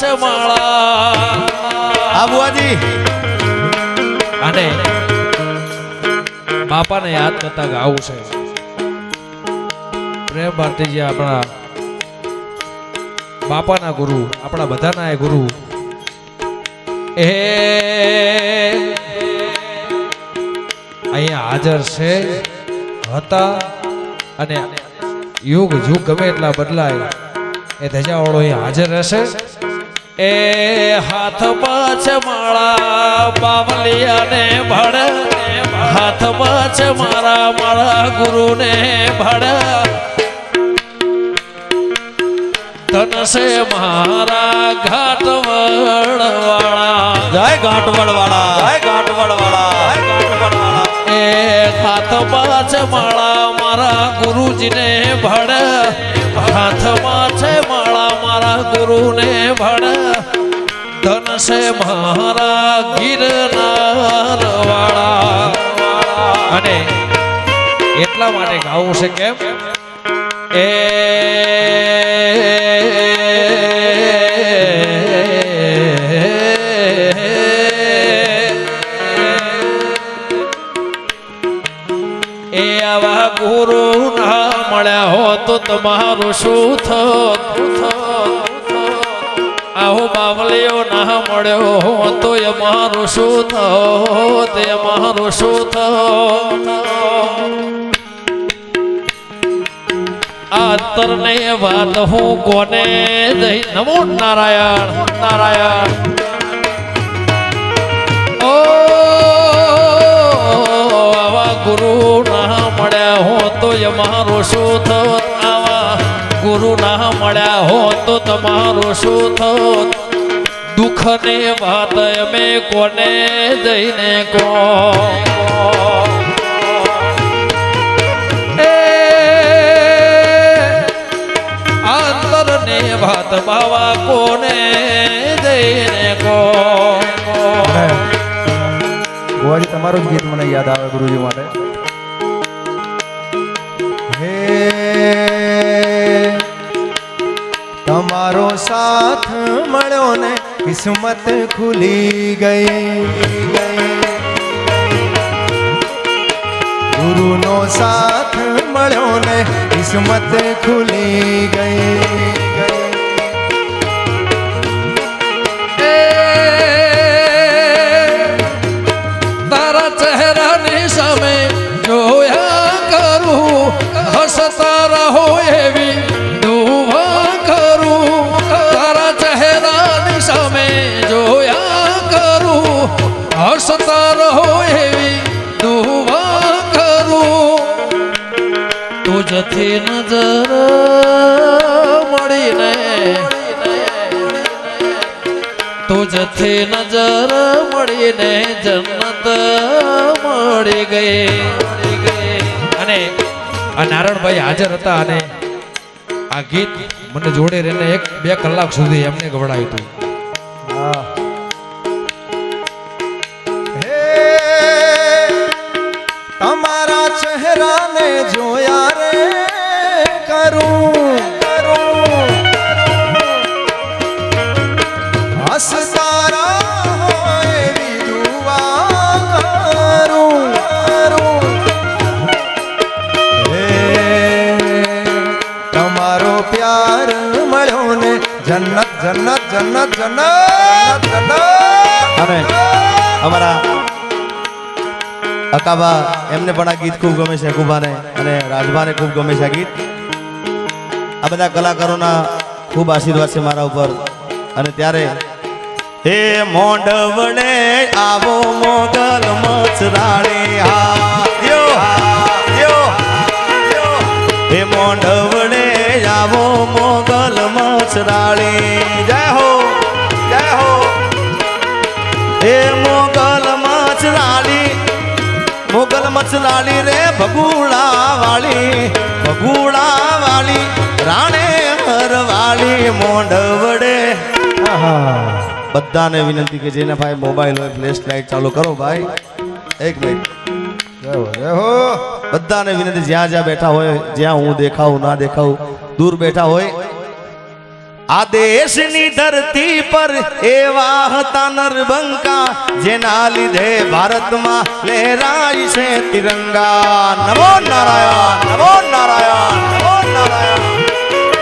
છે માળા. આબુઆજી અને બાપાને યાદ કરતા ગાવું છે. પ્રેમ ભારતીજી આપણા બાપાના ગુરુ આપણા બધાના એ ગુરુ. એ અહીંયા હાજર છે હતા અને યુગ યુગ ગમે એટલા બદલાય એ ધજાવાળો અહીંયા હાજર રહેશે. એ હાથ પાછ માળા બાવલિયાને ભડ હાથ પાછ મારા મારા ગુરુને ભડ ધનસે મારા ઘાટ વળવાળા. જય ગાંઠવડ વાળા જય ગાંઠવડ વાળા જય ગાંઠવડ વાળા એ હાથ પાછ માળા મારા ગુરુજીને ભડ હાથ પાછ માળા મારા ગુરુને ભડ ધન છે મારા ગિરનાર વાળા અને એટલા માટે ગાવું છે કેમ? એ ગુરુ ના મળ્યા હોત તમારું શું થત? આહો બાવલિયો ના મળ્યો તો એ મારું શું થત તે મારું શું થયો? આંતર ને વાત હું કોને જઈ નમો નારાયણ નારાયણ. ઓ, આવા ગુરુ ના મળ્યા હો તો એ મારું શું થત આવા ગુરુ ના મળ્યા હોત તો તમારું શું થત? દુઃખને વાત અમે કોને જઈને કો આંતરને ભાત બાવા કોને જઈને કો ગોવાજી, તમારું ગીત મને યાદ આવે ગુરુજી માટે. હે તમારો સાથ મળ્યો ને કિસ્મત ખુલી ગઈ ગુરુનો સાથ મળ્યો ને કિસ્મત ખુલી ગઈ તુજથી નજર મળીને. તુજથી નજર મળીને જન્નત મળી ગઈ. અને આ નારણભાઈ હાજર હતા અને આ ગીત મને જોડે રહીને એક બે કલાક સુધી એમને ગવડાવ્યું હતું. હે. અકાબા, એમને પણ આ ગીત ખૂબ ગમે છે કુબાને અને રાજભાને ખૂબ ગમે છે આ ગીત. આ બધા કલાકારોના ખૂબ આશીર્વાદ છે મારા ઉપર. અને ત્યારે હે મોંડવડે આવો મોગલ મચરાણી હા હા મોંડવડે આવો મોગલ મચરાણી મચલાડી રે ભગુડા વાળી ભગુડા વાળી રાણે હરવાળી મોઢ વડે બધાને વિનંતી કે જેના ભાઈ મોબાઈલ હોય ફ્લેશ લાઇટ ચાલુ કરો ભાઈ. એક મિનિટ બધાને વિનંતી જ્યાં જ્યાં બેઠા હોય જ્યાં હું દેખાવું ના દેખાઉં દૂર બેઠા હોય આ દેશની ધરતી પર એવા હતા નરબંકા, જેના લીધે ભારતમાં લહેરાય છે તિરંગા. નમો નારાયણ નમો નારાયણ નમો નારાયણ.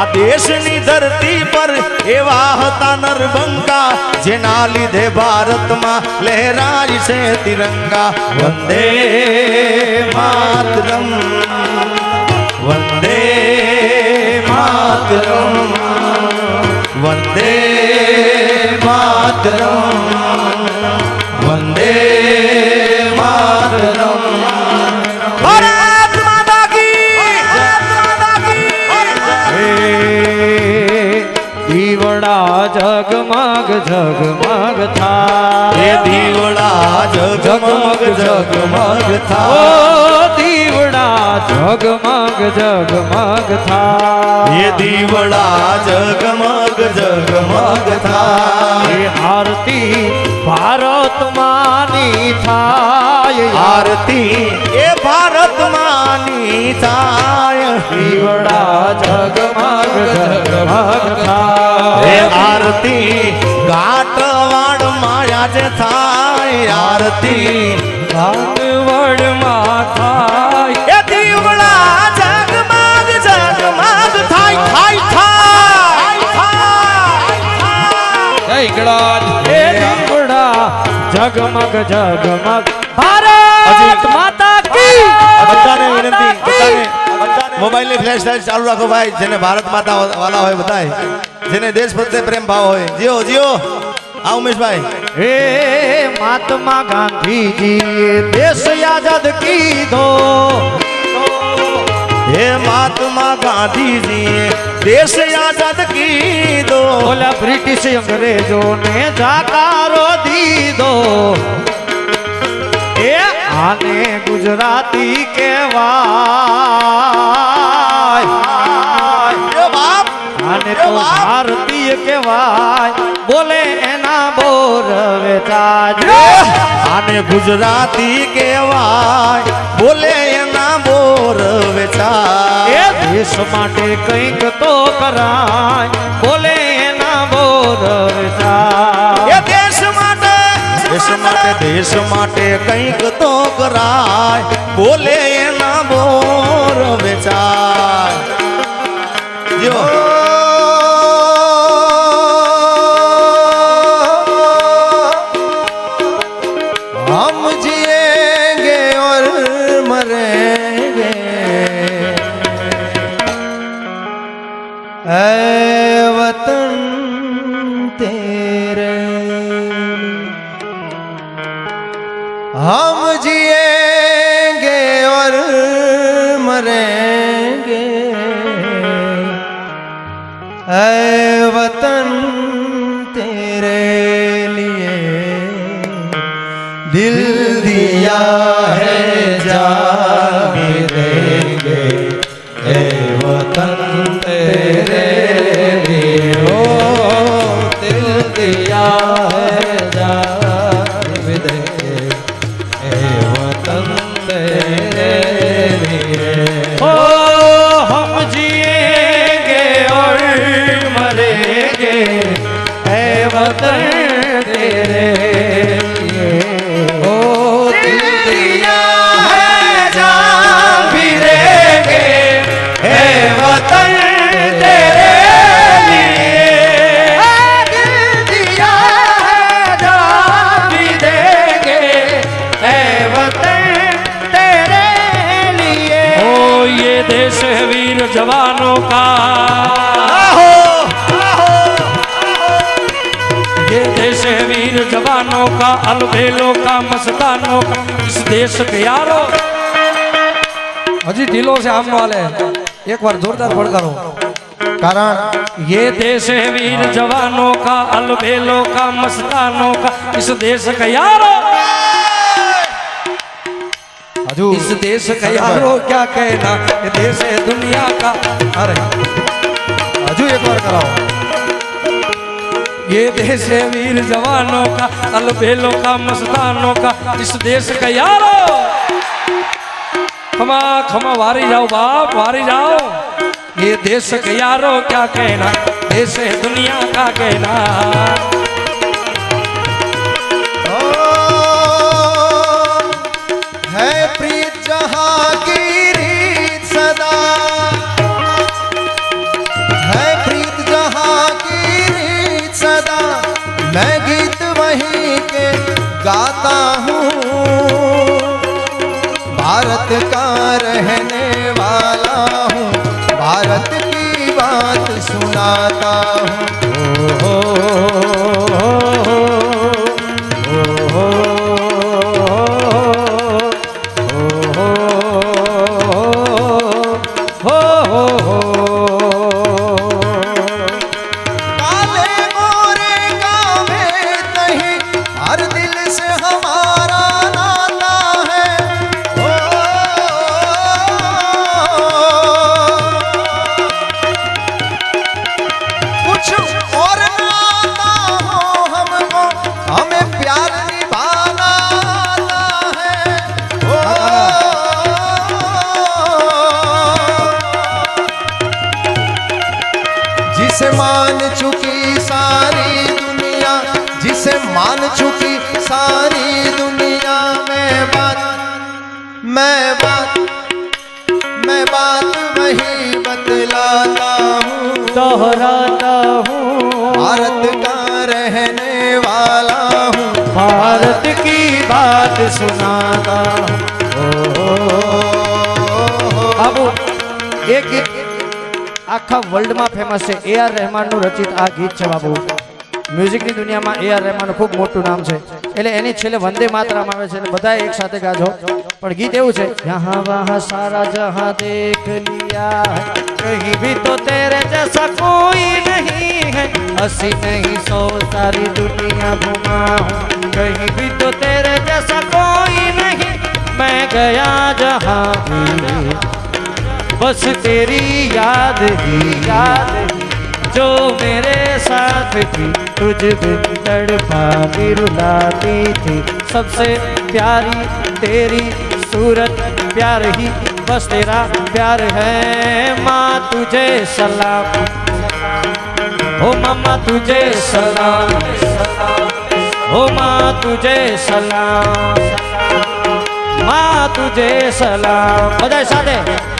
આ દેશની ધરતી પર એવા હતા નરબંકા, જેના લીધે ભારતમાં લહેરાય છે તિરંગા. વંદે માતરમ વંદે માતરમ. વંદે માતરમ વંદે માતરમ. ભારત માતા કી દીવડા જગમગ જગમગ થાય એ દીવડા જગમગ જગમગ થાય દીવડા જગમગ જગમગ થા. એ દીવડા જગમગ જગમગ થા. એ આરતી ભારત માની થાય. આરતી એ ભારત માની થાય. દીવડા જગમગ જગમગ એ થાય આરતી ઘાટવાડ માયા જે થાય. આરતી ભાગવડમાં જગમગ જગમગ. ભારત માતા કી બધાને વિનંતી બધાને. મોબાઈલની ફ્લેશ લાઈટ ચાલુ રાખો ભાઈ જેને ભારત માતા વાલા હોય બધાય. જેને દેશ પ્રત્યે પ્રેમ ભાવ હોય. જીઓ જીઓ. આ ઉમેશભાઈ. હે મહાત્મા ગાંધીજી દેશ આઝાદ કીધો. હે મહાત્મા ગાંધીજીએ દેશ આઝાદ કીધો. ઓલા બ્રિટિશ અંગ્રેજોને જાકારો દીધો. એ આને ગુજરાતી આને તો ભારતીય કહેવાય. બોલે એના બોર વેચાજ આને ગુજરાતી કહેવાય. બોલે એના વેચાય દેશ માટે કંઈક તો કરાય. બોલે એના બોર વેચાય દેશ માટે દેશ માટે દેશ માટે કંઈક તો કરાય. બોલે એના બોર વેચાય जवानों का। आहो, आहो, आहो। ये देश है वीर जवानों का अलबेलों का मस्तानों का इस देश के यारो अजी ढीलो से आम वाले एक बार जोरदार पड़कारो कारण ये देश है वीर जवानों का अलबेलों का मस्तानों का इस देश का यारो इस देश का यारो क्या कहना ये देश है दुनिया का। अरे हजू एक बार कराओ। ये देश है वीर जवानों का अलबेलों का मस्तानों का। इस देश का यारो। खमा खमा वारी जाओ बाप वारी जाओ। ये देश का यारो क्या कहना ऐसे दुनिया का कहना। भारत का रहने वाला हूँ भारत की बात सुनाता जिसे मान चुकी सारी दुनिया जिसे मान चुकी सारी दुनिया। मैं बात मैं बात मैं बात वही बतलाता हूँ। दोहराता हूँ। भारत का रहने वाला हूँ। भारत की बात सुनाता हूँ। अब एक આખા વર્લ્ડમાં ફેમસ છે. એ આર રહેમાનનું રચિત આ ગીત છે બાબુ. મ્યુઝિકની દુનિયામાં એ આર રહેમાનનું ખૂબ મોટું નામ છે. એટલે એની છેલ્લે વંદે માતરામ આવે છે. એટલે બધા એક સાથે ગાજો. પણ ગીત એવું છે. યહાં વહાં સારા જહાં દેખ લિયા કહી ભી તો તેરે જૈસા કોઈ નહીં હૈ. હસી નહીં સો સારી દુનિયા ઘુમાઉં કહી ભી તો તેરે જૈસા કોઈ નહીં. મેં ગયા જહાં बस तेरी याद ही, याद जो मेरे साथ थी, तुझ बिन तड़पाती रुलाती थी। सबसे प्यारी तेरी सूरत, प्यार ही, बस तेरा प्यार है। माँ तुझे सलाम। हो मामा तुझे सलाम। हो माँ तुझे सलाम। माँ तुझे सलाम। बजाय साढ़े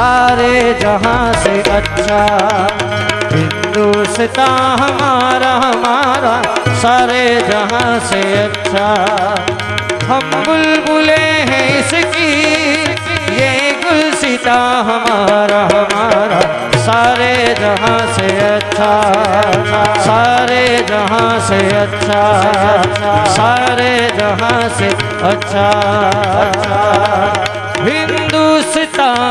सारे जहां से अच्छा हिंदुस्तान हमारा हमारा सारे जहां से अच्छा हम बुलबुले हैं इसकी ये गुलसिता हमारा हमारा सारे जहां से अच्छा सारे जहां से अच्छा सारे जहां से अच्छा હિન્દુસ્તાન